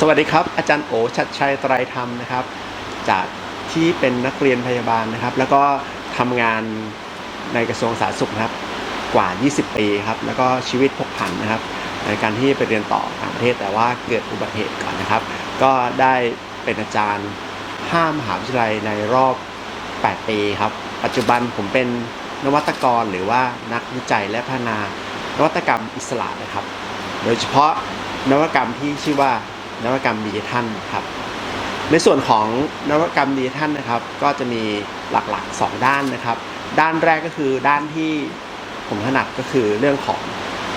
สวัสดีครับ อาจารย์โอชัดชัยไตรธรรมนะครับ จากที่เป็นนักเรียนพยาบาลนะครับ แล้วก็ทำงานในกระทรวงสาธารณสุขนะครับกว่า 20 ปีครับ แล้วก็ชีวิตพกผันนะครับ ในการที่ไปเรียนต่อต่างประเทศแต่ว่าเกิดอุบัติเหตุก่อนนะครับ ก็ได้เป็นอาจารย์ห้ามหาวิทยาลัยในรอบ 8 ปีครับ ปัจจุบันผมเป็นนวัตกรหรือว่านักวิจัยและพัฒนานวัตกรรมอิสระนะครับ โดยเฉพาะนวัตกรรมที่ชื่อว่า นวัตกรรมดิจิทัลครับ ในส่วนของนวัตกรรมดิจิทัลนะครับ ก็จะมีหลักๆ 2 ด้านนะครับ ด้านแรกก็คือด้านที่ผมถนัดก็คือเรื่องของ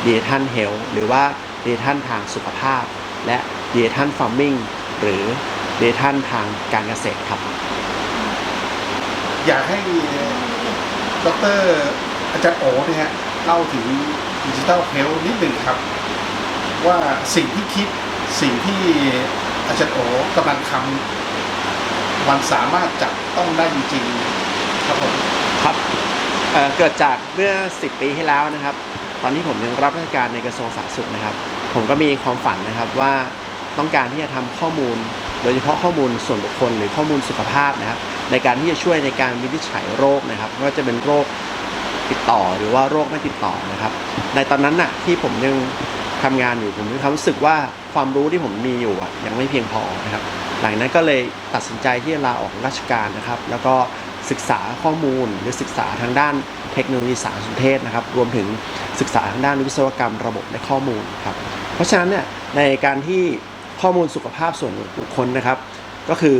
ดิจิทัลเฮลหรือว่าดิจิทัลทางสุขภาพ และดิจิทัลฟาร์มิงหรือดิจิทัลทางการเกษตรครับ อยากให้ดรอาจารย์โอเนี่ยฮะเล่าถึงดิจิทัลเฮลนิดหนึ่งครับ ว่าสิ่งที่คิด สิ่งที่อาจารย์โอกำลังทำมันสามารถจับต้องได้จริงๆครับผมครับเอ่อเกิดจากเมื่อ 10 ปีที่แล้วนะครับ ตอนที่ผมยังรับราชการในกระทรวงสาธารณสุขนะครับ ผมก็มีความฝันนะครับว่าต้องการที่จะทำข้อมูล โดยเฉพาะข้อมูลส่วนบุคคลหรือข้อมูลสุขภาพนะครับ ในการที่จะช่วยในการวินิจฉัยโรคนะครับไม่ว่าจะเป็นโรคติดต่อหรือว่าโรคไม่ติดต่อนะครับ ในตอนนั้นน่ะที่ผมยัง ทำงานอยู่ผมมีความรู้สึกว่าความรู้ที่ผมมีอยู่อะยังไม่เพียงพอนะครับ หลังนั้นก็เลยตัดสินใจที่จะลาออกราชการนะครับ แล้วก็ศึกษาข้อมูลหรือศึกษาทางด้านเทคโนโลยีสารสนเทศนะครับ รวมถึงศึกษาทางด้านวิศวกรรมระบบและข้อมูลครับ เพราะฉะนั้นเนี่ยในการที่ข้อมูลสุขภาพส่วนบุคคลนะครับ ก็คือ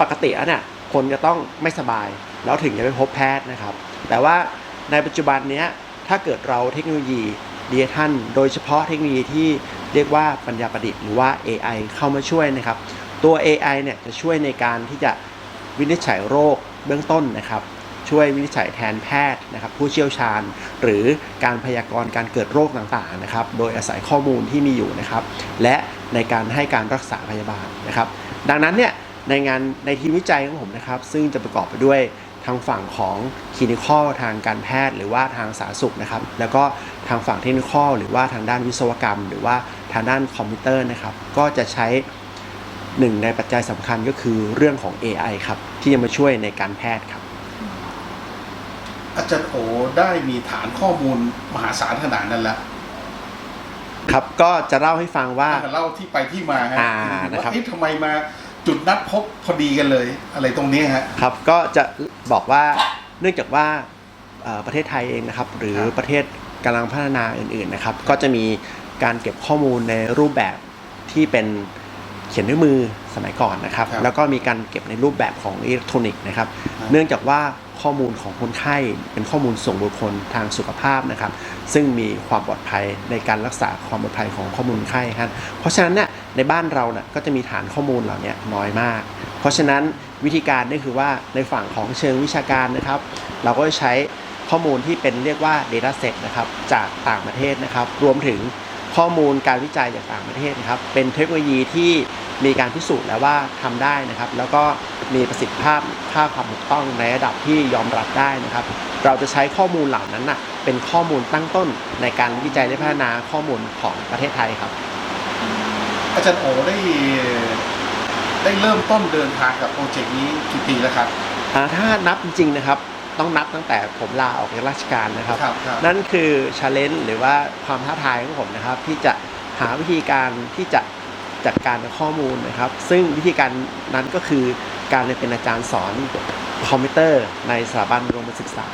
ปกติแล้วเนี่ยคนจะต้องไม่สบาย แล้วถึงจะไปพบแพทย์นะครับ แต่ว่าในปัจจุบันเนี้ยถ้าเกิดเราเทคโนโลยี ดิจิทัลโดยเฉพาะเทคโนโลยีที่เรียกว่าปัญญาประดิษฐ์หรือว่า AI เข้ามาช่วยนะครับ ตัว AI เนี่ยจะช่วยในการที่จะวินิจฉัยโรคเบื้องต้นนะครับ ช่วยวินิจฉัยแทนแพทย์นะครับ ผู้เชี่ยวชาญ หรือการพยากรณ์การเกิดโรคต่างๆนะครับ โดยอาศัยข้อมูลที่มีอยู่นะครับ และในการให้การรักษาพยาบาลนะครับ ดังนั้นเนี่ยในงานในทีมวิจัยของผมนะครับ ซึ่งจะประกอบไปด้วย ทางฝั่งของคลินิคอลทางการแพทย์หรือว่าทางสาธารณสุขนะครับ แล้วก็ทางฝั่งเทคนิคอลหรือว่าทางด้านวิศวกรรม หรือว่าทางด้านคอมพิวเตอร์นะครับ ก็จะใช้หนึ่งในปัจจัยสำคัญก็คือเรื่องของ AI ครับ ที่จะมาช่วยในการแพทย์ครับ อาจารย์โอได้มีฐานข้อมูลมหาศาลขนาดนั้นแล้วครับก็จะเล่าให้ฟังว่ามาเล่าที่ไปที่มาฮะอ่าว่านะครับเอ๊ะทำไมมา จุดนัดพบพอดีกันเลยอะไรตรงนี้ฮะ ครับก็จะบอกว่าเนื่องจากว่าเอ่อประเทศไทยเองนะครับ หรือครับประเทศกำลังพัฒนาอื่นๆนะครับ ก็จะมีการเก็บข้อมูลในรูปแบบที่เป็นเขียนด้วยมือสมัยก่อนนะครับ ครับแล้วก็มีการเก็บในรูปแบบของอิเล็กทรอนิกส์นะครับ ครับ เนื่องจากว่า ข้อมูลของคนไข้เป็นข้อมูลส่วนบุคคลทางสุขภาพนะครับ ซึ่งมีความปลอดภัยในการรักษาความปลอดภัยของข้อมูลไข้ครับเพราะฉะนั้นเนี่ยในบ้านเราเนี่ยก็จะมีฐานข้อมูลเหล่านี้น้อยมาก เพราะฉะนั้นวิธีการนี่คือว่าในฝั่งของเชิงวิชาการนะครับ เราก็จะใช้ข้อมูลที่เป็นเรียกว่า Data Set นะครับจากต่างประเทศนะครับ รวมถึง ข้อมูลการวิจัยจากต่างประเทศนะครับ เป็นเทคโนโลยีที่มีการพิสูจน์แล้วว่าทำได้นะครับ แล้วก็มีประสิทธิภาพค่าความถูกต้องในระดับที่ยอมรับได้นะครับ เราจะใช้ข้อมูลเหล่านั้นนะเป็นข้อมูลตั้งต้นในการวิจัยและพัฒนาข้อมูลของประเทศไทยครับ อาจารย์โอได้ได้เริ่มต้นเดินทางกับโปรเจกต์นี้กี่ปีแล้วครับอ่าถ้านับจริงๆนะครับ ต้องนับตั้งแต่ผมลาออกจากราชการนะครับ ครับครับ นั่นคือชาเลนจ์หรือว่าความท้าทายของผมนะครับ ที่จะหาวิธีการที่จะจัดการกับข้อมูลนะครับ ซึ่งวิธีการนั้นก็คือการเป็นอาจารย์สอนคอมพิวเตอร์ในสถาบันอุดมศึกษา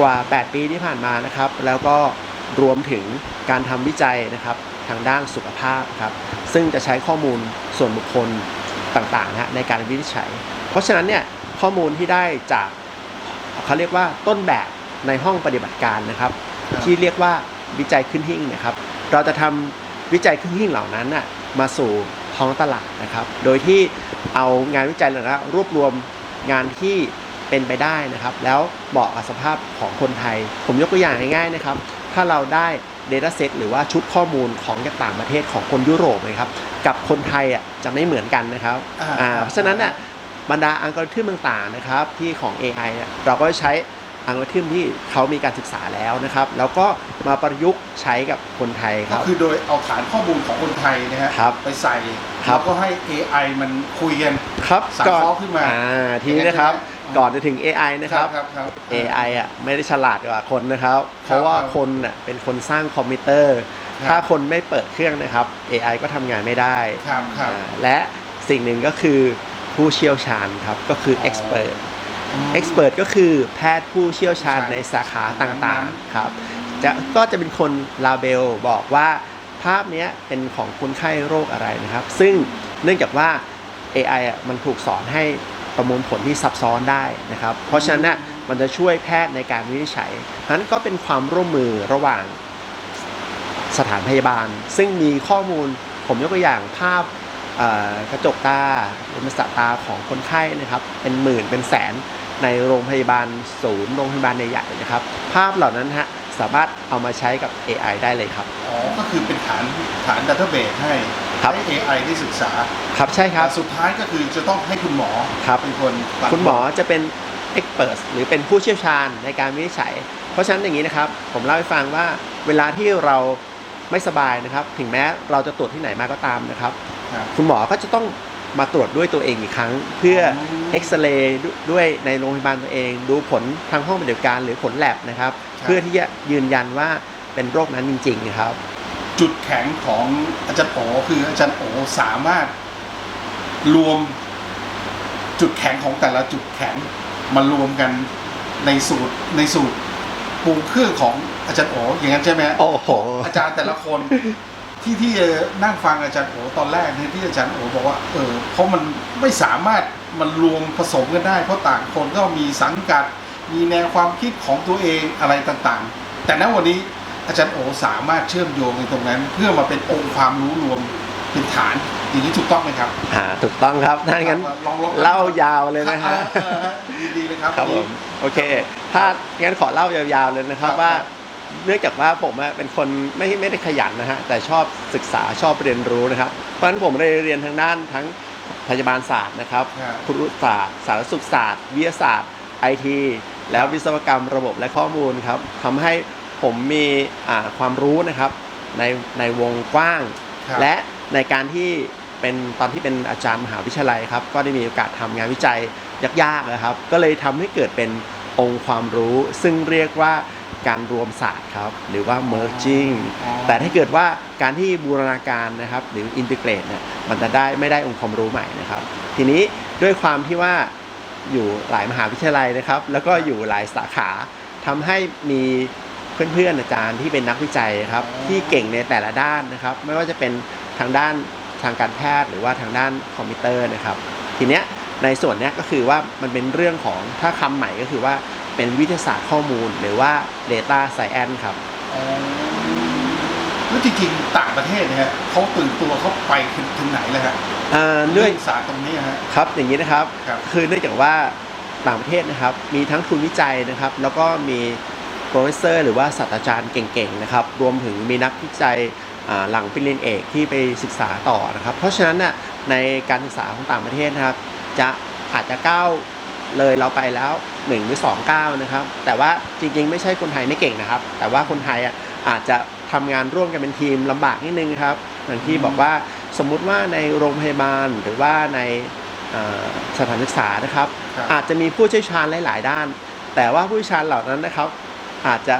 กว่า 8 ปีที่ผ่านมานะครับ แล้วก็รวมถึงการทำวิจัยนะครับทางด้านสุขภาพครับ ซึ่งจะใช้ข้อมูลส่วนบุคคลต่างๆนะฮะในการวินิจฉัย เพราะฉะนั้นเนี่ยข้อมูลที่ได้จาก เขาเรียกว่าต้นแบบในห้องปฏิบัติการนะครับครับ ที่เรียกว่าวิจัยขึ้นหิ้งนะครับ เราจะทำวิจัยขึ้นหิ้งเหล่านั้นน่ะมาสู่ท้องตลาดนะครับ โดยที่เอางานวิจัยเหล่านั้นรวบรวมงานที่เป็นไปได้นะครับ แล้วเหมาะกับสภาพของคนไทย ผมยกตัวอย่างง่ายๆนะครับ ถ้าเราได้ Data Set หรือว่าชุดข้อมูลของจากต่างประเทศของคนยุโรปนะครับ กับคนไทยอะจะไม่เหมือนกันนะครับอ่าอ่าเพราะฉะนั้นน่ะ บรรดาอัลกอริทึมต่างๆนะครับที่ของ AI เนี่ยเราก็ใช้อัลกอริทึมที่เขามีการศึกษาแล้วนะครับ แล้วก็มาประยุกต์ใช้กับคนไทยคก็รับ คือโดยเอาฐานข้อมูลของคนไทยนะฮะครับไปใส่ครับแล้วก็ให้ AI มันคุยกัน ครับสั่งก่อนฟ้องขึ้นมาอ่าทีนี้นะครับอย่างนั้นใช่ไหม ก่อนจะถึง AI นะครับครับ ครับ AI อะไม่ได้ฉลาดกว่าคนนะครับ เพราะว่าครับคนน่ะเป็นคนสร้างคอมพิวเตอร์ ครับ ถ้าคนไม่เปิดเครื่องนะครับ AI ก็ทำงานไม่ได้ครับครับ อ่าและสิ่งหนึ่งก็คือ ผู้เชี่ยวชาญครับก็คือ expert expert ก็คือแพทย์ผู้เชี่ยวชาญในสาขาต่างๆครับจะก็จะเป็นคนลาเบลบอกว่าภาพเนี้ยเป็นของคนไข้โรคอะไรนะครับ ซึ่งเนื่องจากว่า AI อะมันถูกสอนให้ประมวลผลที่ซับซ้อนได้นะครับ เพราะฉะนั้นน่ะมันจะช่วยแพทย์ในการวินิจฉัยฉะนั้นก็เป็นความร่วมมือระหว่างสถานพยาบาล ซึ่งมีข้อมูลผมยกตัวอย่างภาพเอ่อ กระจกตาเป็นประสาทตาของคนไข้นะครับ เป็นหมื่นเป็นแสนในโรงพยาบาลศูนย์โรงพยาบาลใหญ่ๆนะครับ ภาพเหล่านั้นฮะสามารถเอามาใช้กับ AI ได้เลยครับ อ๋อ ก็คือเป็นฐานฐานดัตเตอร์เบสให้ครับ ให้ AI ได้ศึกษา ครับใช่ครับ แต่สุดท้ายก็คือจะต้องให้คุณหมอครับ เป็นคนตัดคุณหมอจะเป็น expert หรือเป็นผู้เชี่ยวชาญในการวินิจฉัย เพราะฉะนั้นอย่างนี้นะครับ ผมเล่าให้ฟังว่าเวลาที่เราไม่สบายนะครับ ถึงแม้เราจะตรวจที่ไหนมาก็ตามนะครับ ครับ คุณหมอก็จะต้องมาตรวจด้วยตัวเองอีกครั้ง เพื่ออเอ็กซเรย์ด้วยในโรงพยาบาลตัวเอง ดูผลทางห้องปฏิบัติการหรือผลแลบนะครับ ครับ เพื่อที่จะยืนยันว่าเป็นโรคนั้นจริงๆนะครับ จุดแข็งของอาจารย์โอคืออาจารย์โอสามารถรวมจุดแข็งของแต่ละจุดแข็งมารวมกันในสูตรในสูตรปรุงเครื่องของอาจารย์โออย่างนั้นใช่ไหมฮะโอ้โห อาจารย์แต่ละคน ที่ที่เอ่อนั่งฟังอาจารย์โอตอนแรกเนี่ยที่อาจารย์โอบอกว่าเออเพราะมันไม่สามารถมันรวมผสมกันได้ เพราะต่างคนก็มีสังกัด มีแนวความคิดของตัวเองอะไรต่างๆ แต่ณวันนี้อาจารย์โอสามารถเชื่อมโยงในตรงนั้น เพื่อมาเป็นองค์ความรู้รวมเป็นฐานอย่างนี้ถูกต้องไหมครับอ่าถูกต้องครับถ้างั้นลองลองเล่ายาวเลยนะฮะเออเออดีๆเลยครับครับผมโอเค ถ้างั้นขอเล่ายาวๆเลยนะครับครับว่า เนื่องจากว่าผมอะเป็นคนไม่ไม่ได้ขยันนะฮะแต่ชอบศึกษาชอบเรียนรู้นะครับ เพราะฉะนั้นผมเลยเรียนทางด้านทั้งพยาบาลศาสตร์นะครับครับ ครุศาสตร์สารสุขศาสตร์ วิทยาศาสตร์ไอทีแล้ววิศวกรรมระบบและข้อมูลครับทำให้ผมมีอ่าความรู้นะครับในในวงกว้าง ครับและในการที่เป็นตอนที่เป็นอาจารย์มหาวิทยาลัยครับ ก็ได้มีโอกาสทำงานวิจัยยากๆนะครับ ก็เลยทำให้เกิดเป็นองค์ความรู้ ซึ่งเรียกว่า การรวมศาสตร์ครับ หรือว่า merging อ๋อแต่ถ้าเกิดว่าการที่บูรณาการนะครับ หรือ integrate เนี่ยมันจะได้ไม่ได้องค์ความรู้ใหม่นะครับ ทีนี้ด้วยความที่ว่าอยู่หลายมหาวิทยาลัยนะครับ แล้วก็อยู่หลายสาขาทำให้มีเพื่อนๆอาจารย์ที่เป็นนักวิจัยครับอ๋อที่เก่งในแต่ละด้านนะครับ ไม่ว่าจะเป็นทางด้านทางการแพทย์หรือว่าทางด้านคอมพิวเตอร์นะครับ ทีเนี้ยในส่วนเนี้ยก็คือว่ามันเป็นเรื่องของถ้าคำใหม่ก็คือว่า เป็นวิทยาศาสตร์ข้อมูล หรือว่า Data Science ครับอ๋อแล้วจริงๆต่างประเทศเนะฮะเขาตื่นตัวเขาไปถึงไหนแล้วฮะอ่าเรื่ด้อวยงศาสตร์ตรงนี้ฮะ ครับอย่างนี้นะครับครับคือเนื่องจากว่าต่างประเทศนะครับ มีทั้งทุนวิจัยนะครับ แล้วก็มีโปรเฟสเซอร์หรือว่าศาสตราจารย์เก่งๆนะครับ รวมถึงมีนักวิจัยอ่าหลังปริญญาเอกที่ไปศึกษาต่อนะครับ เพราะฉะนั้นน่ะในการศึกษาของต่างประเทศนะครับ จะอาจจะก้าว เลยเราไปแล้ว1หรือ2ก้าวนะครับ แต่ว่าจริงๆ ไม่ใช่คนไทยไม่เก่งนะครับ แต่ว่าคนไทยอะอาจจะทำงานร่วมกันเป็นทีมลำบากนิดนึงครับอย่างที่บอกว่าสมมุติว่าในโรงพยาบาลหรือว่าในเอ่อสถานศึกษานะครับครับ อาจจะมีผู้เชี่ยวชาญหลาย ๆ ด้าน แต่ว่าผู้เชี่ยวชาญเหล่านั้นนะครับ อาจจะ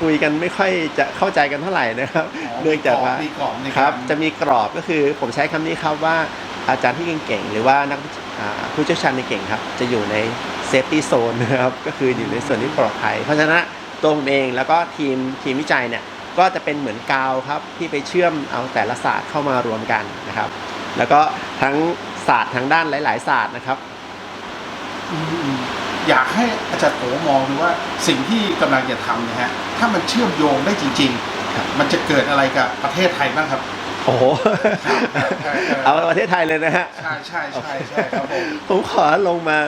คุยกันไม่ค่อยจะเข้าใจกันเท่าไหร่นะครับเนื่องจากว่ามีกรอบในครักาบรจะมีกรอบก็คือผมใช้คำนี้ครับว่า อาจารย์ที่เก่งๆ หรือว่านักวิอ่าผู้เชี่ยวชาญในเก่งครับ จะอยู่ในเซฟตี้โซนนะครับ ก็คืออยู่ในส่วนที่ปลอดภัย เพราะฉะนั้นตัวผมเองแล้วก็ทีมทีมวิจัยเนี่ยก็จะเป็นเหมือนกาวครับ ที่ไปเชื่อมเอาแต่ละศาสตร์เข้ามารวมกันนะครับ แล้วก็ทั้งศาสตร์ทางด้านหลาย ๆ ศาสตร์นะครับอืมอยากให้อาจารย์โอมองดูว่าสิ่งที่กำลังจะทำนะฮะถ้ามันเชื่อมโยงได้จริงครับๆมันจะเกิดอะไรกับประเทศไทยบ้างครับโอ้โหใช่ใช่ เอาประเทศไทยเลยนะฮะ ใช่ใช่ใช่ใช่ครับผม ผมขอลงมา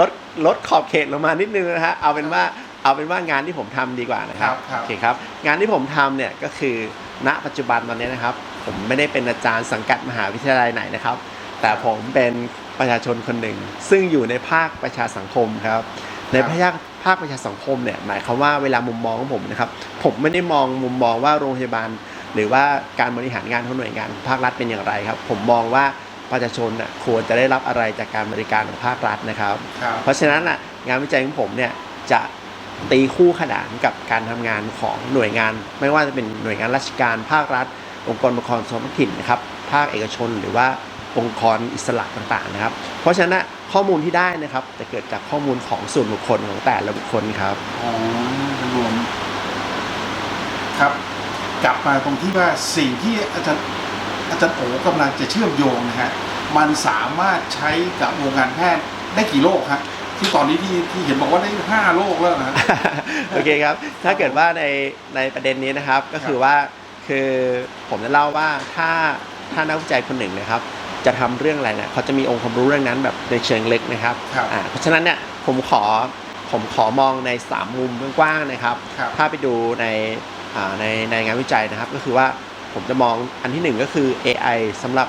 ลดลดขอบเขตลงมานิดนึงนะฮะเอาเป็นว่าเอาเป็นว่างานที่ผมทำดีกว่านะครับครับครับ โอเคครับ งานที่ผมทำเนี่ยก็คือณปัจจุบันตอนนี้นะครับ ผมไม่ได้เป็นอาจารย์สังกัดมหาวิทยาลัยไหนนะครับ แต่ผมเป็นประชาชนคนหนึ่ง ซึ่งอยู่ในภาคประชาสังคมครับ ในภาคภภาคประชาสังคมเนี่ยหมายความว่าเวลามุมมองของผมนะครับ ผมไม่ได้มองมุมมองว่าโรงพยาบาล หรือว่าการบริหารงานของหน่วยงานภาครัฐเป็นอย่างไรครับ ผมมองว่าประชาชนน่ะควรจะได้รับอะไรจากการบริการของภาครัฐนะครับ ครับเพราะฉะนั้นน่ะงานวิจัยของผมเนี่ยจะตีคู่ขนานกับการทำงานของหน่วยงาน ไม่ว่าจะเป็นหน่วยงานราชการภาครัฐ องค์กรปกครองส่วนท้องถิ่นนะครับภาคเอกชนหรือว่าองค์กรอิสระต่างๆนะครับ เพราะฉะนั้นน่ะข้อมูลที่ได้นะครับจะเกิดจากข้อมูลของส่วนบุคคลของแต่ละบุคคลครับ อ๋อรวม ครับ กลับมาตรงที่ว่าสิ่งที่อาจารย์อาจารย์โอกำลังจะเชื่อมโยงนะฮะมันสามารถใช้กับวงการแพทย์ได้กี่โรคฮะที่ตอนนี้ที่ที่เห็นบอกว่าได้ห้าโรคแล้วนะฮะโอเคครับ ถ้าเกิดว่าในในประเด็นนี้นะครับ ก็คือว่าคือผมจะเล่าว่าถ้าถ้านักวิจัยคนหนึ่งนะครับ จะทำเรื่องอะไรเนี่ยเขาจะมีองค์ความรู้เรื่องนั้นแบบในเชิงลึกนะครับครับอ่าเพราะฉะนั้นเนี่ยผมขอผมขอมองใน 3 มุมกว้างๆนะครับครับ ถ้าไปดูในอ่า ในในงานวิจัยนะครับ ก็คือว่าผมจะมองอันที่หนึ่งก็คือ AI สำหรับ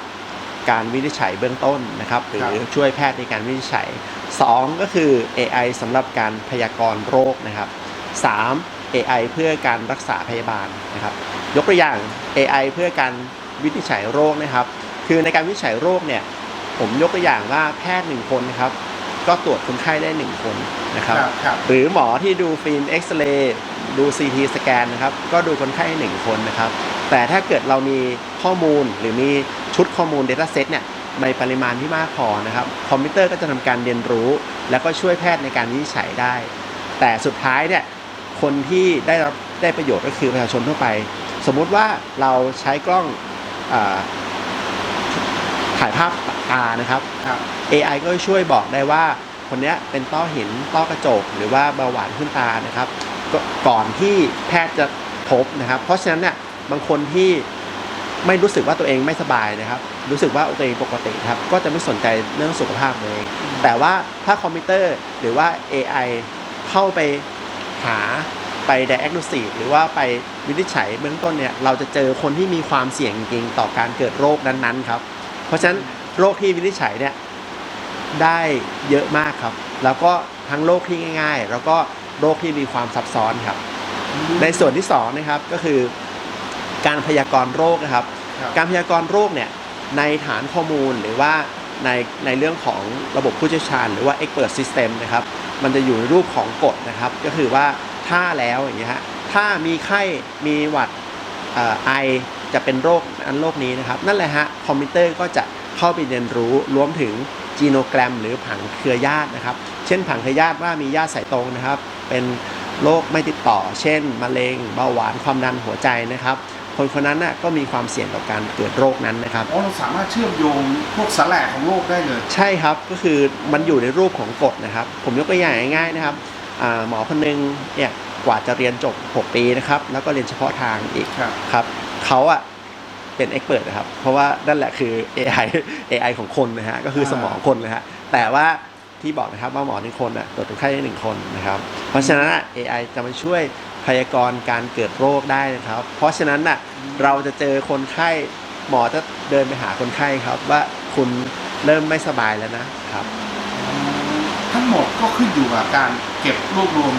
การวินิจฉัยเบื้องต้นนะครับหรือช่วยแพทย์ในการวินิจฉัย 2 ก็คือ AI สำหรับการพยากรณ์โรคนะครับ 3. AI เพื่อการรักษาพยาบาลนะครับ ยกตัวอย่าง AI เพื่อการวินิจฉัยโรคนะครับ คือในการวินิจฉัยโรคเนี่ยผมยกตัวอย่างว่าแพทย์หนึ่งคนนะครับก็ตรวจคนไข้ได้หนึ่งคนนะครับครับครับหรือหมอที่ดูฟิล์มเอ็กซเรย์ ดู CT สแกนนะครับ ก็ดูคนไข้หนึ่งคนนะครับ แต่ถ้าเกิดเรามีข้อมูลหรือมีชุดข้อมูล Data Set เนี่ยในปริมาณที่มากพอนะครับ คอมพิวเตอร์ก็จะทำการเรียนรู้ แล้วก็ช่วยแพทย์ในการวินิจฉัยได้ แต่สุดท้ายเนี่ยคนที่ได้รับได้ประโยชน์ก็คือประชาชนทั่วไป สมมุติว่าเราใช้กล้องอาถ่ายภาพตานะครับครับ AI ก็ช่วยบอกได้ว่าคนเนี้ยเป็นต้อหินต้อกระจก หรือว่าเบาหวานขึ้นตานะครับ ก็ก่อนที่แพทย์จะพบนะครับ เพราะฉะนั้นเนี่ยบางคนที่ไม่รู้สึกว่าตัวเองไม่สบายนะครับ รู้สึกว่าตัวเองปกติครับ ก็จะไม่สนใจเรื่องสุขภาพตัวเอง แต่ว่าถ้าคอมพิวเตอร์หรือว่า AI เข้าไปหาไป diagnosis หรือว่าไปวินิจฉัยเบื้องต้นเนี่ย เราจะเจอคนที่มีความเสี่ยงจริงๆต่อการเกิดโรคนั้นๆครับ เพราะฉะนั้นโรคที่วินิจฉัยเนี่ยได้เยอะมากครับ แล้วก็ทั้งโรคที่ง่าย ๆ แล้วก็ โรคที่มีความซับซ้อนครับ ในส่วนที่สองนะครับก็คือ การพยากรณ์โรคนะครับครับ การพยากรณ์โรคเนี่ยในฐานข้อมูลหรือว่าในในเรื่องของระบบผู้เชี่ยวชาญ หรือว่า expert system นะครับ มันจะอยู่ในรูปของกฎนะครับ ก็คือว่าถ้าแล้วอย่างเงี้ยฮะถ้ามีไข้มีหวัดเอ่อไอจะเป็นโรคอันโรคนี้นะครับ นั่นแหละฮะคอมพิวเตอร์ก็จะเข้าไปเรียนรู้รวมถึง จีโนแกรม หรือผังเครือญาตินะครับ เช่นผังเครือญาติว่ามีญาติสายตรงนะครับ เป็นโรคไม่ติดต่อ เช่น มะเร็ง เบาหวาน ความดันหัวใจนะครับ คนคนนั้นน่ะก็มีความเสี่ยงต่อการเกิดโรคนั้นนะครับ อ๋อเราสามารถเชื่อมโยงพวกสแลกของโลกได้เลย ใช่ครับ ก็คือมันอยู่ในรูปของกฎนะครับ ผมยกตัวอย่างง่ายๆนะครับอ่าหมอคนหนึงเนี่ยกว่าจะเรียนจบ 6 ปีนะครับ แล้วก็เรียนเฉพาะทางอีกครับครับเขาอะ เป็นเอ็กเปิดนะครับ เพราะว่านั่นแหละคือ AI AI ของคนนะฮะก็คืออ่าสมองคนนะฮะแต่ว่าที่บอกนะครับว่าหมอหนึ่งคนอะตรวจคนไข้ได้หนึ่งคนนะครับ เพราะฉะนั้นอะ AI จะมาช่วยพยากรณ์การเกิดโรคได้นะครับ เพราะฉะนั้นน่ะเราจะเจอคนไข้หมอจะเดินไปหาคนไข้ครับ ว่าคุณเริ่มไม่สบายแล้วนะครับ ทั้งหมดก็ขึ้นอยู่กับการเก็บรวบรวม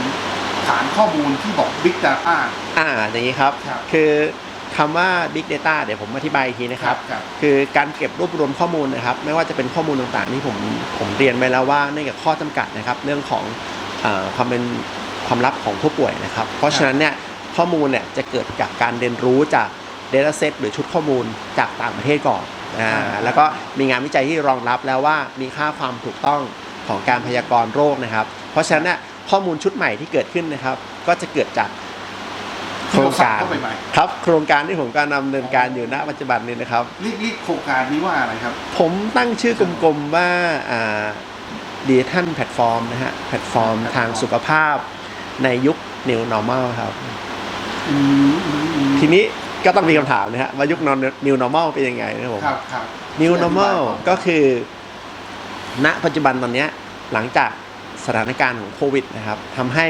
ฐานข้อมูลที่บอก Big Data อ่าอย่างนี้ครับครับคือ คำว่า Big Data เดี๋ยวผมอธิบายอีกทีนะครับ ครับ คือการเก็บรวบรวมข้อมูลนะครับ ไม่ว่าจะเป็นข้อมูลต่างๆที่ผมผมเรียนไปแล้วว่าเนื่องจากข้อจำกัดนะครับ เรื่องของอาความเป็นความลับของผู้ป่วยนะครับ เพราะฉะนั้นเนี่ยข้อมูลเนี่ยจะเกิดจากการเรียนรู้จาก Data Set หรือชุดข้อมูลจากต่างประเทศก่อนอ่าอ่าแล้วก็มีงานวิจัยที่รองรับแล้วว่ามีค่าความถูกต้องของการพยากรณ์โรคนะครับ เพราะฉะนั้นเนี่ยข้อมูลชุดใหม่ที่เกิดขึ้นนะครับ ก็จะเกิดจาก โคที่รเรางสั่งการเข้าไปใหม่ครับโครงการที่ผมกำลังดำเนินการอยู่ณปัจจุบันนี้นะครับเรียกเรียกโครงการนี้ว่าอะไรครับ ผมตั้งชื่อกลมๆว่าดิจิทัลแพลตฟอร์มนะฮะแพลตฟอร์มทางสุขภาพในยุค New Normal ครับอืมอืมอืมทีนี้ก็ต้องมีคำถามนะฮะว่ายุค New Normal เป็นยังไงนะครับผมครับครับ New ช่วยอธิบาย Normal ก่อนก็คือ ณปัจจุบันตอนเนี้ยหลังจากสถานการณ์ของโควิดนะครับทำให้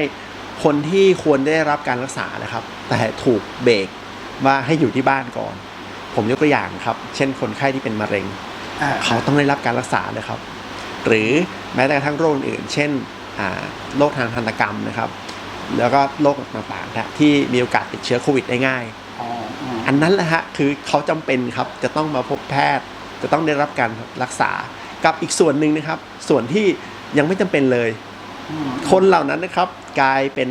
คนที่ควรได้รับการรักษานะครับ แต่ถูกเบรกว่าให้อยู่ที่บ้านก่อน ผมยกตัวอย่างครับ เช่นคนไข้ที่เป็นมะเร็งอ่าเขาต้องได้รับการรักษาเลยครับ หรือแม้แต่กระทั่งโรคอื่นๆเช่นอ่าโรคทางทันตกรรมนะครับ แล้วก็โรคต่างๆนะที่มีโอกาสติดเชื้อโควิดได้ง่ายอ๋ออืมอันนั้นแหละฮะคือเขาจำเป็นครับจะต้องมาพบแพทย์ จะต้องได้รับการรักษากับอีกส่วนหนึ่งนะครับ ส่วนที่ยังไม่จำเป็นเลยอืมคนเหล่านั้นนะครับ กลายเป็น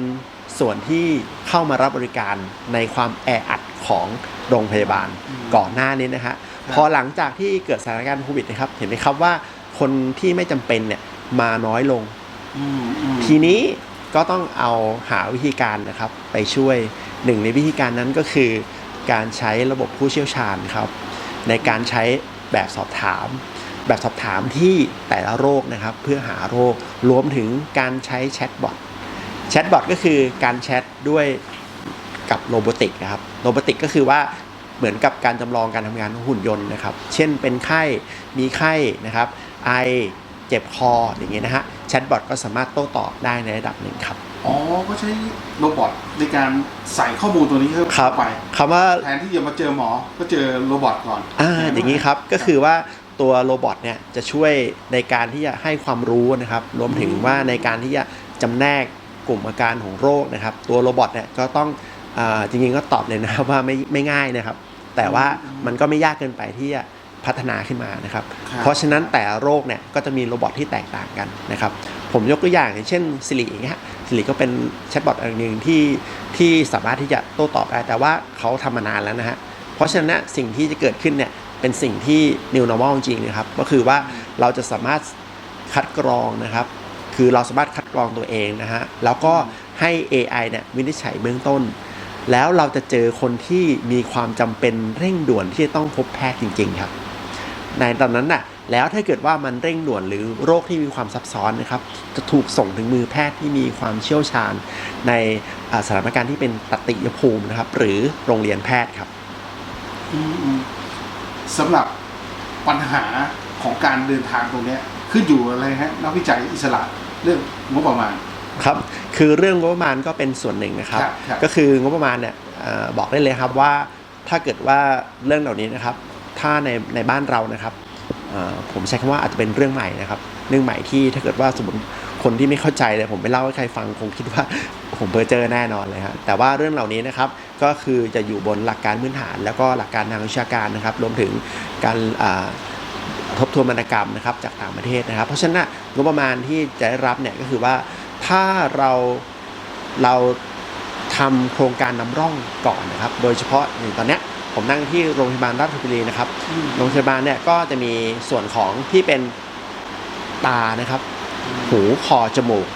ส่วนที่เข้ามารับบริการในความแออัดของโรงพยาบาลก่อนหน้านี้นะฮะพอหลังจากที่เกิดสถานการณ์โควิดนะครับ เห็นไหมครับว่าคนที่ไม่จำเป็นเนี่ยมาน้อยลงอืมอืมทีนี้ก็ต้องเอาหาวิธีการนะครับไปช่วยหนึ่งในวิธีการนั้นก็คือ การใช้ระบบผู้เชี่ยวชาญครับ ในการใช้แบบสอบถาม แบบสอบถามที่แต่ละโรคนะครับ เพื่อหาโรครวมถึงการใช้แชทบอท แชทบอทก็คือการแชทด้วยกับโรบอติกนะครับโรบอติกก็คือว่าเหมือนกับการจำลองการทำงานของหุ่นยนต์นะครับ เช่นเป็นไข้ มีไข้นะครับ ไอ เจ็บคอ อย่างเงี้ยนะฮะ แชทบอทก็สามารถโต้ตอบได้ในระดับหนึ่งครับ อ๋อ ก็ใช้โรบอทในการใส่ข้อมูลตัวนี้เข้าครับไปคำว่าแทนที่จะมาเจอหมอ ก็เจอโรบอทก่อน อ่า อย่างนี้ครับ ก็คือว่าตัวโรบอทเนี่ยจะช่วยในการที่จะให้ความรู้นะครับ รวมถึงว่าในการที่จะจำแนก กลุ่มอาการของโรคนะครับ ตัวโรบอทเนี่ยก็ต้องอาจริงๆก็ตอบเลยนะครับว่าไม่ไม่ง่ายนะครับ แต่ว่ามันก็ไม่ยากเกินไปที่จะพัฒนาขึ้นมานะครับครับเพราะฉะนั้นแต่ละโรคเนี่ยก็จะมีโรบอทที่แตกต่างกันนะครับ ผมยกตัวอย่างอย่างเช่นสิริอย่างเงี้ยฮะสิริก็เป็นแชทบอทอันหนึ่งที่ที่สามารถที่จะโต้ตอบได้ แต่ว่าเขาทำมานานแล้วนะฮะ เพราะฉะนั้นเนยสิ่งที่จะเกิดขึ้นเนี่ยเป็นสิ่งที่ new normal จริงๆนะครับ ก็คือว่าเราจะสามารถคัดกรองนะครับ คือเราสามารถคัดกรองตัวเองนะฮะแล้วก็ให้ AI เนี่ยวินิจฉัยเบื้องต้น แล้วเราจะเจอคนที่มีความจำเป็นเร่งด่วนที่จะต้องพบแพทย์จริง ๆ ครับ ในตอนนั้นน่ะแล้วถ้าเกิดว่ามันเร่งด่วนหรือโรคที่มีความซับซ้อนนะครับ จะถูกส่งถึงมือแพทย์ที่มีความเชี่ยวชาญ ในสถานการณ์ที่เป็นตติยภูมินะครับ หรือโรงเรียนแพทย์ครับสำหรับปัญหาของการเดินทางตรงนี้ขึ้นอยู่อะไรฮะนักวิจัยอิสระ เรื่องงบประมาณ ครับคือเรื่องงบประมาณก็เป็นส่วนหนึ่งนะครับ ครับครับ ก็คืองบประมาณเนี่ยเออบอกได้เลยครับว่าถ้าเกิดว่าเรื่องเหล่านี้นะครับ ถ้าในในบ้านเรานะครับเอ่อผมใช้คำว่าอาจจะเป็นเรื่องใหม่นะครับ เรื่องใหม่ที่ถ้าเกิดว่าสมมติคนที่ไม่เข้าใจเลยผมไปเล่าให้ใครฟังคงคิดว่า ผมเพอเจอแน่นอนเลยฮะแต่ว่าเรื่องเหล่านี้นะครับก็คือจะอยู่บนหลักการพื้นฐาน แล้วก็หลักการทางวิชาการนะครับ รวมถึงการอ่า ทบทวนวรรณกรรมนะครับจากต่างประเทศนะครับ เพราะฉะนั้นน่ะงบประมาณที่จะได้รับเนี่ยก็คือว่าถ้าเราเราทำโครงการนำร่องก่อนนะครับ โดยเฉพาะอย่างตอนเนี้ยผมนั่งที่โรงพยาบาลราชบุรีนะครับ โรงพยาบาลเนี่ยก็จะมีส่วนของที่เป็นตานะครับ หูคอจมูก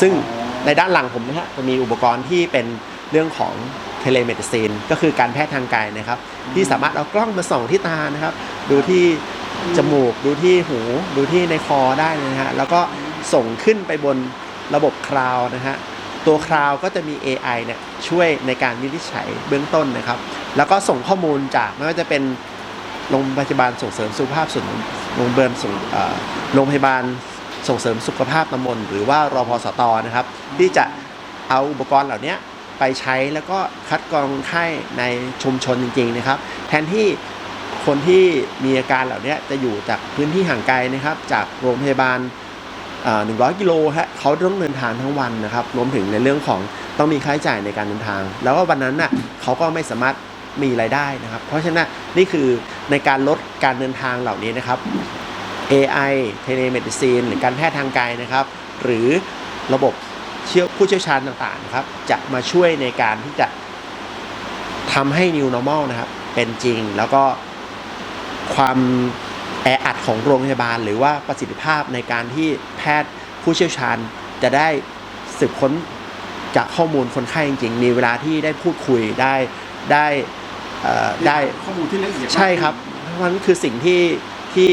ซึ่งอ๋อในด้านหลังผมนะฮะจะมีอุปกรณ์ที่เป็นเรื่องของเทเลเมดิซีนก็คือการแพทย์ทางกายนะครับ ที่สามารถเอากล้องมาส่องที่ตานะครับ ดูที่ จมูก ดูที่หู ดูที่ในคอได้นะฮะ แล้วก็ส่งขึ้นไปบนระบบคลาวนะฮะ ตัวคลาวก็จะมี AI เนี่ยช่วยในการวินิจฉัยเบื้องต้นนะครับ แล้วก็ส่งข้อมูลจากไม่ว่าจะเป็นโรงพยาบาลส่งเสริมสุขภาพส่วนโรงพยาบาลส่งเอ่อโรงพยาบาลส่งเสริมสุขภาพตำบลหรือว่ารพสตนะครับ ที่จะเอาอุปกรณ์เหล่านี้ไปใช้แล้วก็คัดกรองไข้ในชุมชนจริง ๆ นะครับ แทนที่ คนที่มีอาการเหล่านี้จะอยู่จากพื้นที่ห่างไกลนะครับ จากโรงพยาบาลหนึ่งร้อยกิโลฮะเขาต้องเดินทางทั้งวันนะครับ รวมถึงในเรื่องของต้องมีค่าใช้จ่ายในการเดินทาง แล้วก็วันนั้นน่ะเขาก็ไม่สามารถมีรายได้นะครับ เพราะฉะนั้นนี่คือในการลดการเดินทางเหล่านี้นะครับ AI เทเลเมดิซีนหรือการแพทย์ทางไกลนะครับ หรือระบบเชี่ยวผู้เชี่ยวชาญต่างๆนะครับ จะมาช่วยในการที่จะทำให้ New Normal นะครับ เป็นจริงแล้วก็ ความแออัดของโรงพยาบาล หรือว่าประสิทธิภาพในการที่แพทย์ผู้เชี่ยวชาญจะได้สืบค้นจากข้อมูลคนไข้จริง ๆ มีเวลาที่ได้พูดคุยได้ได้เอ่อได้ข้อมูลที่ละเอียดมากใช่ครับเพราะฉะนั้นคือสิ่งที่ที่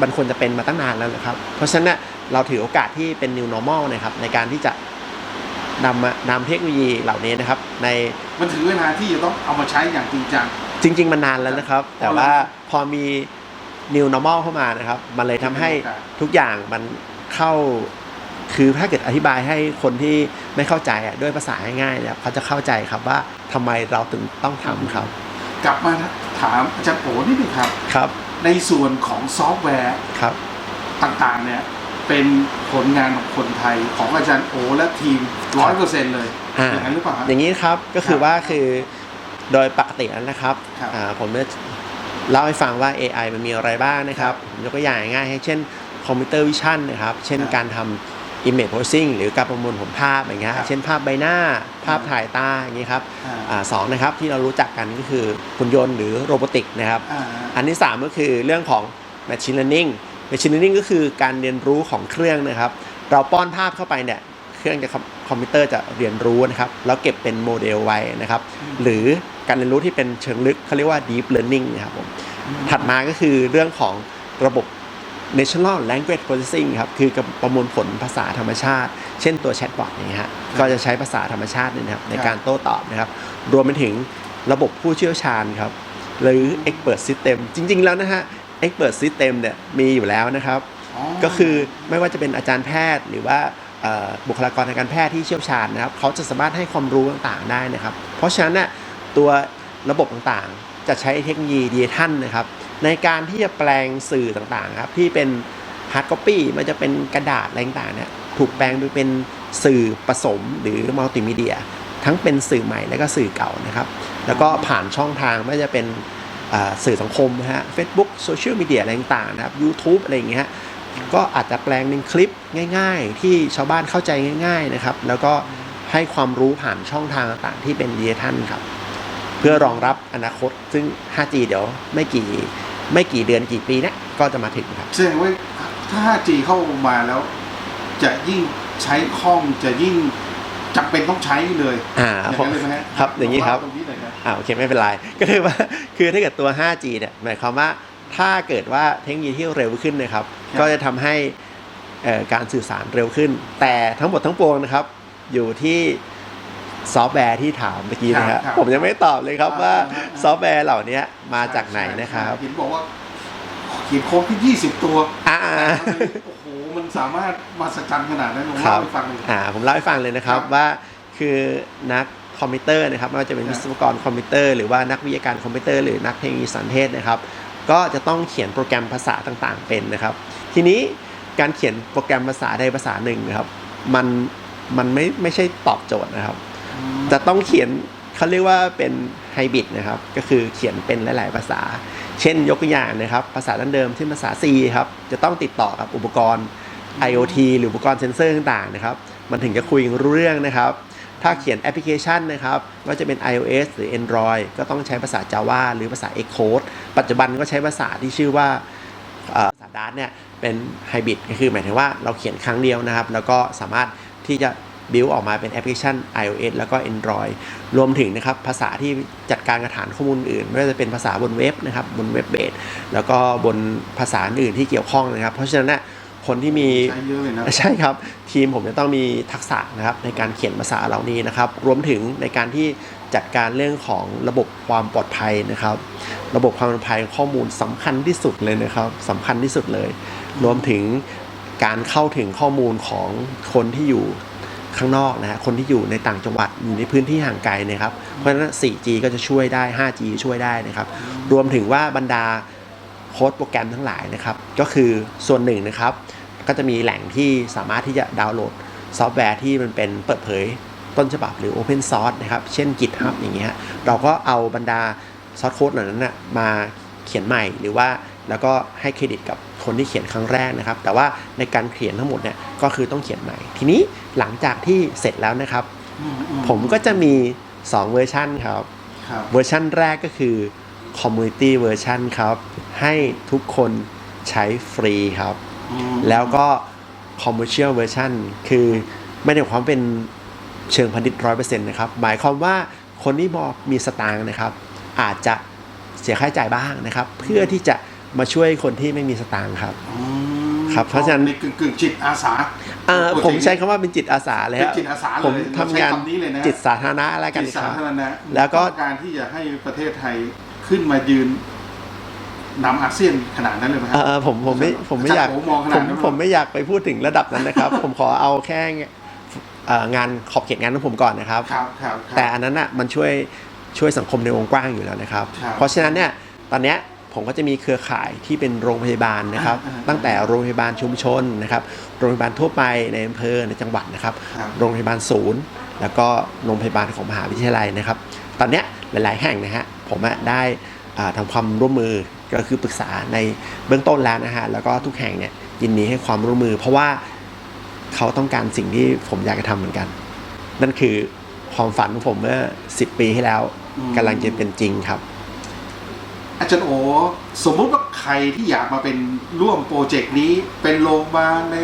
มันควรจะเป็นมาตั้งนานแล้วนะครับ เพราะฉะนั้นเนยเราถือโอกาสที่เป็น new normal นะครับ ในการที่จะนำมานำเทคโนโลยีเหล่านี้นะครับ ในมันถึงเวลาที่จะต้องเอามาใช้อย่างจริงจัง จริง ๆมันนานแล้วนะครับ แต่ว่าพอมี new normal เข้ามานะครับ มันเลยทำให้ทุกอย่างมันเข้า คือถ้าเกิดอธิบายให้คนที่ไม่เข้าใจอะด้วยภาษาง่ายๆเนี่ยเขาจะเข้าใจครับว่าทำไมเราถึงต้องทำครับ กลับมาถามอาจารย์โอนิดนึงครับ ครับในส่วนของซอฟต์แวร์ครับ ต่างๆเนี่ยเป็นผลงานของคนไทยของอาจารย์โอและทีมร้อยเปอร์เซ็นต์เลย อ่า อย่างนั้นหรือเปล่าฮะอย่างนี้ครับก็คือว่าคือ โดยปกติแล้วนะครับครับอ่าผมจะเล่าให้ฟังว่า AI มันมีอะไรบ้างนะครับผมยกตัวอย่างง่ายๆให้เช่นคอมพิวเตอร์วิชั่นนะครับ เช่นครับการทำ image processing หรือการประมวลผลภาพอย่างเงี้ยครับเช่นภาพใบหน้า ภาพถ่ายตาอย่างนี้ครับอ่า อ่าสองนะครับที่เรารู้จักกันก็คือหุ่นยนต์หรือโรบอติกนะครับ อ่า อันที่ 3 ก็คือเรื่องของ machine learning machine learning ก็คือการเรียนรู้ของเครื่องนะครับ เราป้อนภาพเข้าไปเนี่ย เครื่องจะคอม คอมพิวเตอร์จะเรียนรู้นะครับแล้วเก็บเป็นโมเดลไว้นะครับ หรือการเรียนรู้ที่เป็นเชิงลึกเขาเรียกว่า deep learning นะครับผมถัดมาก็คือเรื่องของระบบ natural language processing ครับ คือการประมวลผลภาษาธรรมชาติ เช่นตัวแชทบอทอย่างเงี้ยฮะ ก็จะใช้ภาษาธรรมชาติเนี่ยนะครับในการโต้ตอบนะครับ รวมไปถึงระบบผู้เชี่ยวชาญครับ หรือ expert system จริง ๆ แล้วนะฮะ expert system เนี่ยมีอยู่แล้วนะครับ ก็คือไม่ว่าจะเป็นอาจารย์แพทย์หรือว่าเอ่อ บุคลากรทางการแพทย์ที่เชี่ยวชาญนะครับเขาจะสามารถให้ความรู้ต่างๆได้นะครับ เพราะฉะนั้นน่ะตัวระบบต่างๆ จะใช้เทคโนโลยีดิจิทัลนะครับ ในการที่จะแปลงสื่อต่างๆครับที่เป็นฮาร์ดคอปปี้มันจะเป็นกระดาษอะไรต่างๆเนี่ยถูกแปลงไปเป็นสื่อผสมหรือมัลติมีเดีย ทั้งเป็นสื่อใหม่และก็สื่อเก่านะครับ แล้วก็ผ่านช่องทางไม่ว่าจะเป็นสื่อสังคมนะฮะเฟซบุ๊กโซเชียลมีเดียอะไรต่างๆนะครับ YouTube อะไรอย่างเงี้ย ก็อาจจะแปลงเป็นคลิปง่าย ๆ ที่ชาวบ้านเข้าใจง่าย ๆนะครับ แล้วก็ให้ความรู้ผ่านช่องทางต่างๆที่เป็นดิจิทัลครับ เพื่อรองรับอนาคต ซึ่ง 5G เดี๋ยวไม่กี่ไม่กี่เดือนกี่ปีเนะก็จะมาถึงครับแสดงว่าถ้า 5G เข้ามาแล้ว จะยิ่งใช้คล่องจะยิ่งจำเป็นต้องใช้เลยอ่าอย่างผมนั้นเลยไหมฮะครับ อย่างนี้ครับตรงนี้เลยนะอ่าโอเคไม่เป็นไร ก็คือว่าคือถ้าเกิดตัว 5G เนี่ยหมายความว่า ถ้าเกิดว่าเทคโนโลยีที่เร็วขึ้นนะครับครับก็จะทำให้เอ่อการสื่อสารเร็วขึ้น แต่ทั้งหมดทั้งปวงนะครับ อยู่ที่ซอฟต์แวร์ที่ถามเมื่อกี้นะคครัรับบครับผมยังไม่ตอบเลยครับอ่าว่าอ่าซอฟต์แวร์เหล่านี้มาจากไหนนะครับเห็นบอกว่าเขียนโค้ดที่20 ตัวอ่าโอ้โหมันสามารถมาสัจจันขนาดนั้นผมครัเล่าบให้ฟังเลยอ่าผมเล่าให้ฟังเลยนะครับครับว่าคือนักคอมพิวเตอร์นะครับไม่ว่าจะเป็นครับวิศวกรคอมพิวเตอร์หรือว่านักวิทยาการคอมพิวเตอร์หรือนักเทคโนโลยีสันเทศนะครับ ก็จะต้องเขียนโปรแกรมภาษาต่างๆ เป็นนะครับ ทีนี้การเขียนโปรแกรมภาษาใดภาษาหนึ่งนะครับ มันมันไม่ไม่ใช่ตอบโจทย์นะครับ จะต้องเขียนเขาเรียกว่าเป็นไฮบริดนะครับ ก็คือเขียนเป็นหลาย ๆ ภาษา เช่นยกตัวอย่างนะครับ ภาษาดั้งเดิมที่ภาษา C ครับ จะต้องติดต่อกับอุปกรณ์ IoT หรืออุปกรณ์เซ็นเซอร์ต่างๆนะครับ มันถึงจะคุยกันรู้เรื่องนะครับ ถ้าเขียนแอปพลิเคชันนะครับว่าจะเป็น iOS หรือ Android ก็ต้องใช้ภาษา Java หรือภาษา Xcode ปัจจุบันก็ใช้ภาษาที่ชื่อว่าภาษา Dart เนี่ยเป็นไฮบริดก็คือหมายถึงว่าเราเขียนครั้งเดียวนะครับ แล้วก็สามารถที่จะบิวออกมาเป็นแอปพลิเคชัน iOS แล้วก็ Android รวมถึงนะครับภาษาที่จัดการกระฐานข้อมูลอื่น ไม่ว่าจะเป็นภาษาบนเว็บนะครับบนเว็บเบสแล้วก็บนภาษาอื่นที่เกี่ยวข้องนะครับ เพราะฉะนั้นนะ คนที่มีใช้เยอะเลยนะใช่ครับทีมผมจะต้องมีทักษะนะครับในการเขียนภาษาเหล่านี้นะครับ รวมถึงในการที่จัดการเรื่องของระบบความปลอดภัยนะครับ ระบบความปลอดภัยข้อมูลสำคัญที่สุดเลยนะครับสำคัญที่สุดเลย รวมถึงการเข้าถึงข้อมูลของคนที่อยู่ข้างนอกนะฮะคนที่อยู่ในต่างจังหวัดอยู่ในพื้นที่ห่างไกลนะครับ เพราะฉะนั้น 4G ก็จะช่วยได้ 5G ช่วยได้นะครับ รวมถึงว่าบรรดาโค้ดโปรแกรมทั้งหลายนะครับ ก็คือส่วนหนึ่งนะครับ ก็จะมีแหล่งที่สามารถที่จะดาวน์โหลดซอฟต์แวร์ที่มันเป็นเปิดเผยต้นฉบับหรือ Open Source นะครับ เช่น GitHub อย่างเงี้ยเราก็เอาบรรดาซอสโค้ดเหล่านั้นนะมาเขียนใหม่หรือว่าแล้วก็ให้เครดิตกับคนที่เขียนครั้งแรกนะครับ แต่ว่าในการเขียนทั้งหมดเนี่ยก็คือต้องเขียนใหม่ ทีนี้หลังจากที่เสร็จแล้วนะครับอือืผมก็จะมี 2 เวอร์ชันครับครับเวอร์ชันแรกก็คือ Community Version ครับ ให้ทุกคนใช้ฟรีครับ อืมแล้วก็ commercial version คือไม่ได้หมายความเป็นเชิงพาณิชย์ร้อยเปอร์เซ็นต์นะครับ หมายความว่าคนที่มอมีสตางค์นะครับ อาจจะเสียค่าใช้จ่ายบ้างนะครับ เพื่อที่จะมาช่วยคนที่ไม่มีสตางค์ครับอืมครับเพราะฉะนั้นในกึ่งกึ่งๆจิตอาสาเอ่อผมใช้คำว่าเป็นจิตอาสาเลยเป็นฮะจิตอาสาเลยผมทำงานเรใช้คำนี้เลยนะจิตสาธารณะแล้วกันจิตคสารับธารณะแล้วก็ต้องการที่จะให้ประเทศไทยขึ้นมายืน นำอาเซียนขนาดนั้นเลยไหมคเอรับอผมผมไม่ผมไม่อยากอาจารย์โอมองขผนาดมนั้นผมไม่อยากไปพูดถึงระดับนั้นนะครับ ผมขอเอาแค่เอ่องานขอบเขตงานของผมก่อนนะครับครับครับครับ แต่อันนั้นอะมันช่วยช่วยสังคมในวงกว้างอยู่แล้วนะครับครับเพราะฉะนั้นเนี่ยตอนเนี้ยผผมก็จะมีเครือข่ายที่เป็นโรงพยาบาลนะครับอ่าอ่าตั้งแต่โรงพยาบาลชุมชนนะครับ โรงพยาบาลทั่วไปในอำเภอในจังหวัดนะครับครับ โรงพยาบาลศูนย์ แล้วก็โรงพยาบาลของมหาวิทยาลัยนะครับ ตอนเนี้ยหลาย ๆ แห่งนะฮะผมอะได้อ่าทำความร่วมมือ ก็คือปรึกษาในเบื้องต้นแล้วนะฮะแล้วก็ทุกแห่งเนี่ยยินดีให้ความร่วมมือ เพราะว่าเขาต้องการสิ่งที่ผมอยากจะทำเหมือนกัน นั่นคือความฝันของผมเมื่อ 10 ปีที่แล้วอืมกำลังจะเป็นจริงครับ อาจารย์โอสมมุติว่าใครที่อยากมาเป็นร่วมโปรเจกต์นี้เป็นโรงพยาบาลใน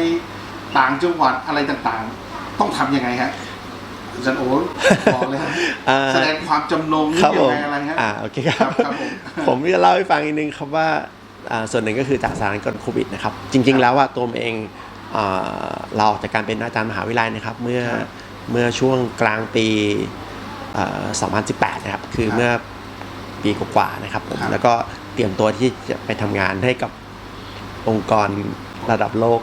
ต่างจังหวัดอะไรต่างๆ ต้องทำยังไงฮะ อาจารย์โอบอกเลยฮะอ่าแสดงความจำนงนี่ครับยัผงมไงอะไรฮะอ่าโอเคคครัรับบครับผมผมจะเล่าให้ฟังอีกนึงครับว่าอ่าส่วนหนึ่งก็คือจากสถานการณ์โควิดนะครับ จริง ๆ แล้วว่าตัวผมเองอ่าเราออกจากการเป็นอาจารย์มหาวิทยาลัยนะครับ เมื่อครับเมื่อช่วงกลางปีอ่า2018 นะครับ คือครับเมื่อปีกว่าๆนะครับผมครับแล้วก็เตรียมตัวที่จะไปทำงานให้กับองค์กรระดับโลก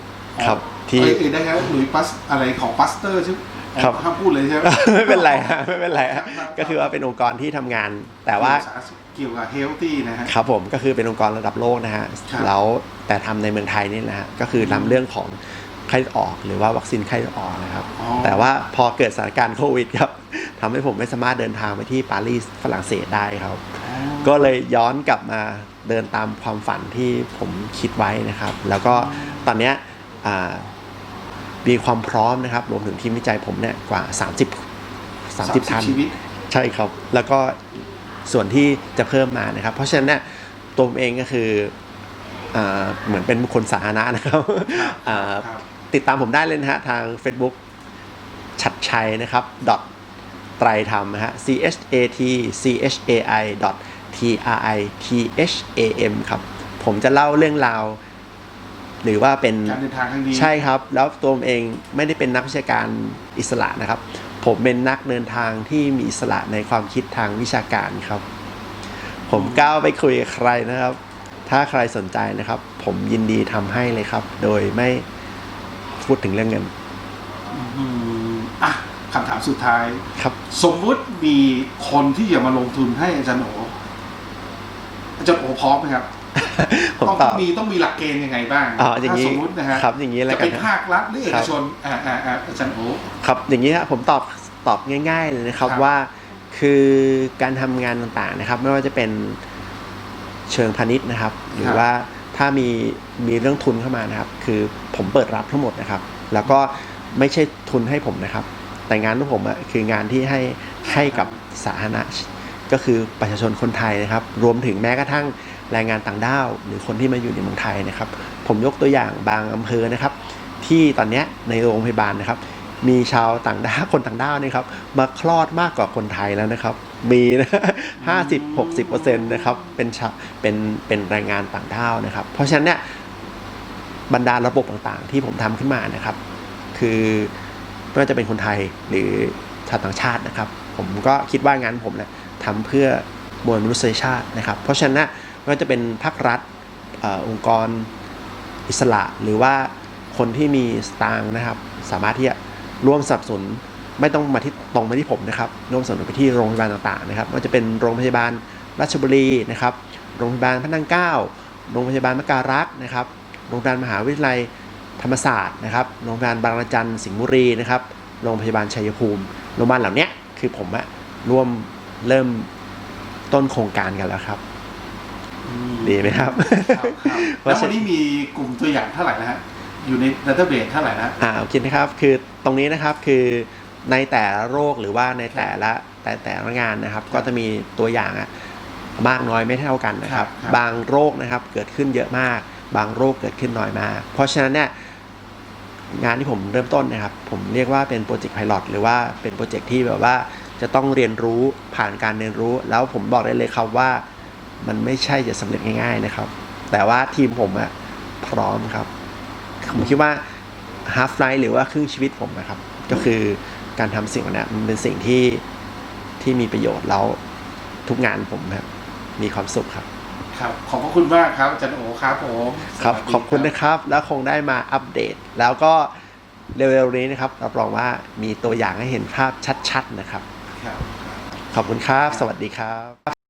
ครับที่เอ้ยเอ้ยได้ครับหลุยส์ปัสอะไรของปัสเตอร์ใช่ไหม ครับห้ามพูดเลยใช่ไหมไม่เป็นไรฮะไม่เป็นไรฮะครับก็คือว่าเป็นองค์กรที่ทำงาน แต่ว่าสรสุขเกี่ยวกับเฮลตี้นะฮะครับผมก็คือเป็นองค์กรระดับโลกนะฮะครับแล้วแต่ทำในเมืองไทยนี่แหละฮะก็คือทำเรื่องของไข้เลือดออกหรือว่าวัคซีนไข้เลือดออกนะครับอ๋อแต่ว่าพอเกิดสถานการณ์โควิดครับทำให้ผมไม่สามารถเดินทางไปที่ปารีสฝรั่งเศสได้ครับ ก็เลยย้อนกลับมาเดินตามความฝันที่ผมคิดไว้นะครับ แล้วก็ตอนเนี้ยอ่า มีความพร้อมนะครับ รวมถึงทีมวิจัยผมเนี่ยกว่า 30 30ท่านชีวิตใช่ครับ แล้วก็ส่วนที่จะเพิ่มมานะครับ เพราะฉะนั้นเนี่ยตัวผมเองก็คืออาเหมือนเป็นบุคคลสาธารณะนะครับอ่าครับติดตามผมได้เลยนะฮะทาง Facebook ชัดชัยนะครับ dot ไตรธรรมนะฮะ c h a t c h a i dot t r i t h a m ครับ ผมจะเล่าเรื่องราว หรือว่าเป็นการเดินทางครั้งนี้ใช่ครับ แล้วตัวผมเองไม่ได้เป็นนักวิชาการอิสระนะครับ ผมเป็นนักเดินทางที่มีอิสระในความคิดทางวิชาการครับ ผมก้าวไปคุยกับใครนะครับ ถ้าใครสนใจนะครับ ผมยินดีทำให้เลยครับ โดยไม่พูดถึงเรื่องเงินอืมอะคำถามสุดท้ายครับ สมมุติมีคนที่จะมาลงทุนให้อาจารย์โออาจารย์โอพร้อมไหมครับ ผมต้องตต้ออบงมีต้องมีหลักเกณฑ์ยังไงบ้างอ๋ออย่างนี้ถ้าสมมตินะฮะครับอย่างนี้แล้วจะกันเป็นนะภาครัฐหรือเอครักบชนอ่าอ่าอ่าอาจารย์โอครับอย่างนี้ครับผมตอบตอบง่าย ๆ เลยนะครับครับว่าคือการทำงานต่างๆนะครับ ไม่ว่าจะเป็นเชิงพาณิชย์นะครับ หรือว่าถ้ามีมีเรื่องทุนเข้ามานะครับ คือผมเปิดรับทั้งหมดนะครับ แล้วก็ไม่ใช่ทุนให้ผมนะครับ แต่งานของผมอะคืองานที่ให้ให้กับสาธารณะก็คือประชาชนคนไทยนะครับ รวมถึงแม้กระทั่ง แรงงานต่างด้าว หรือคนที่มาอยู่ในเมืองไทยนะครับ ผมยกตัวอย่างบางอำเภอนะครับ ที่ตอนนี้ในโรงพยาบาลนะครับ มีชาวต่างด้าวคนต่างด้าวนี่ครับ มาคลอดมากกว่าคนไทยแล้วนะครับ มีนะห้าสิบหกสิบเปอร์เซ็นต์นะครับเป็นเป็นเป็นแรงงานต่างด้าวนะครับ เพราะฉะนั้นเนี่ยบรรดาระบบต่างๆ ที่ผมทำขึ้นมานะครับ คือไม่ว่าจะเป็นคนไทยหรือชาวต่างชาตินะครับ ผมก็คิดว่างานผมเนี่ยทำเพื่อมวลมนุษยชาตินะครับ เพราะฉะนั้นนะ ไม่ว่าจะเป็นภาครัฐอองค์กรอิสระหรือว่าคนที่มีสตางค์นะครับ สามารถที่จะร่วมสนับสนุนไม่ต้องมาที่ตรงมาที่ผมนะครับร่วมสนับสนุนไปที่โรงพยาบาลต่างๆนะครับไม่ว่าจะเป็นโรงพยาบาลราชบุรีนะครับโรงพยาบาลพระนั่งเก้าโรงพยาบาลมการักนะครับโรงพยาบาลมหาวิทยาลัยธรรมศาสตร์นะครับโรงพยาบาลบางระจันสิงห์บุรีนะครับโรงพยาบาลชัยภูมิโรงพยาบาลเหล่านี้คือผมอะร่วมเริ่มต้นโครงการกันแล้วครับ ดีไหมครับครับครับเพแล้วราะฉะวันนี้มีกลุ่มตัวอย่างเท่าไหร่นะฮะอยู่ในดัตเตอร์เบสเท่าไหร่นะฮะอ่าโอเคนะครับคือตรงนี้นะครับคือในแต่ละโรคหรือว่าในแต่ละแต่แต่ละงานนะครับ ก็จะมีตัวอย่างอะมากน้อยไม่เท่ากันนะครับครับ บางโรคนะครับเกิดขึ้นเยอะมาก บางโรคเกิดขึ้นน้อยมาก เพราะฉะนั้นเนี่ยงานที่ผมเริ่มต้นนะครับ ผมเรียกว่าเป็นโปรเจกต์ไพลอตหรือว่าเป็นโปรเจกต์ที่แบบว่าจะต้องเรียนรู้ผ่านการเรียนรู้ แล้วผมบอกได้เลยครับว่า มันไม่ใช่จะสำเร็จง่าย ๆนะครับ แต่ว่าทีมผมอะพร้อมครับ ผมคิดว่า half life หรือว่าครึ่งชีวิตผมนะครับ ก็คือการทำสิ่งเหล่านี้มันเป็นสิ่งที่ที่มีประโยชน์แล้วทุกงานผมครับมีความสุขครับ ครับ ขอบพระคุณมากครับอาจารย์โอครับผมครับสวัสดีขอบคุณนะครับ แล้วคงได้มาอัปเดต แล้วก็เร็วๆนี้นะครับรับรองว่ามีตัวอย่างให้เห็นภาพชัด ๆ นะครับครับขอบคุณครับ สวัสดีครับ